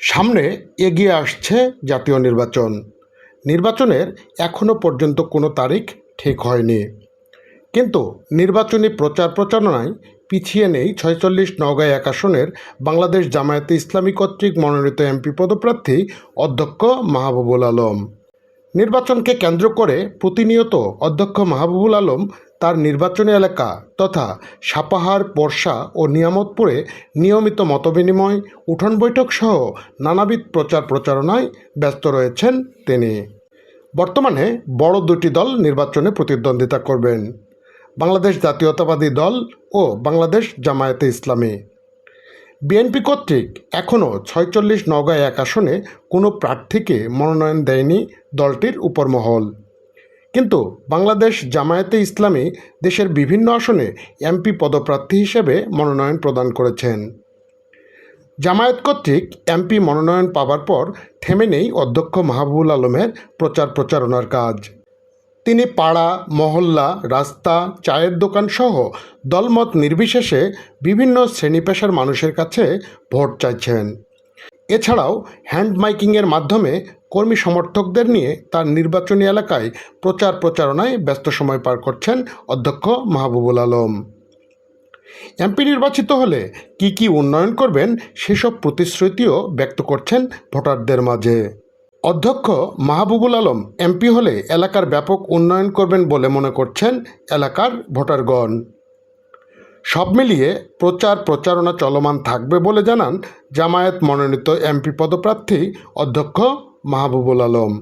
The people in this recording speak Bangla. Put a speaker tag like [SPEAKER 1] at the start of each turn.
[SPEAKER 1] সামনে এগিয়ে আসছে জাতীয় নির্বাচন। নির্বাচনের এখনও পর্যন্ত কোনো তারিখ ঠিক হয়নি। কিন্তু নির্বাচনী প্রচার প্রচারণায় পিছিয়ে নেই ছয়চল্লিশ নওগাঁ এক আসনের বাংলাদেশ জামায়াতে ইসলামী কর্তৃক মনোনীত এমপি পদপ্রার্থী অধ্যক্ষ মাহবুবুল আলম। নির্বাচনকে কেন্দ্র করে প্রতিনিয়ত অধ্যক্ষ মাহবুবুল আলম তার নির্বাচনী এলাকা তথা সাপাহার, বর্ষা ও নিয়ামতপুরে নিয়মিত মতবিনিময়, উঠোন বৈঠক সহ নানাবিধ প্রচার প্রচারণায় ব্যস্ত রয়েছেন তিনি। বর্তমানে বড় দুটি দল নির্বাচনে প্রতিদ্বন্দ্বিতা করবেন, বাংলাদেশ জাতীয়তাবাদী দল ও বাংলাদেশ জামায়াতে ইসলামী। বিএনপি কর্তৃক এখনও ছয়চল্লিশ নওগাঁ এক আসনে কোনো প্রার্থীকে মনোনয়ন দেয়নি দলটির উপরমহল। কিন্তু বাংলাদেশ জামায়াতে ইসলামী দেশের বিভিন্ন আসনে এমপি পদপ্রার্থী হিসেবে মনোনয়ন প্রদান করেছেন। জামায়াত কর্তৃক এমপি মনোনয়ন পাবার পর থেমে নেই অধ্যক্ষ মাহবুবুল আলমের প্রচার প্রচারণার কাজ। তিনি পাড়া, মহল্লা, রাস্তা, চায়ের দোকান সহ দলমত নির্বিশেষে বিভিন্ন শ্রেণি পেশার মানুষের কাছে ভোট চাইছেন। এছাড়াও হ্যান্ড মাইকিংয়ের মাধ্যমে কর্মী সমর্থকদের নিয়ে তার নির্বাচনী এলাকায় প্রচার প্রচারণায় ব্যস্ত সময় পার করছেন অধ্যক্ষ মাহবুবুল আলম। এমপি নির্বাচিত হলে কি কি উন্নয়ন করবেন সেসব প্রতিশ্রুতিও ব্যক্ত করছেন ভোটারদের মাঝে। অধ্যক্ষ মাহবুবুল আলম এমপি হলে এলাকার ব্যাপক উন্নয়ন করবেন বলে মনে করছেন এলাকার ভোটারগণ। সব মিলিয়ে প্রচার প্রচারণা চলমান থাকবে বলে জানান জামায়াত মনোনীত এমপি পদপ্রার্থী অধ্যক্ষ মাহবুবুল আলম।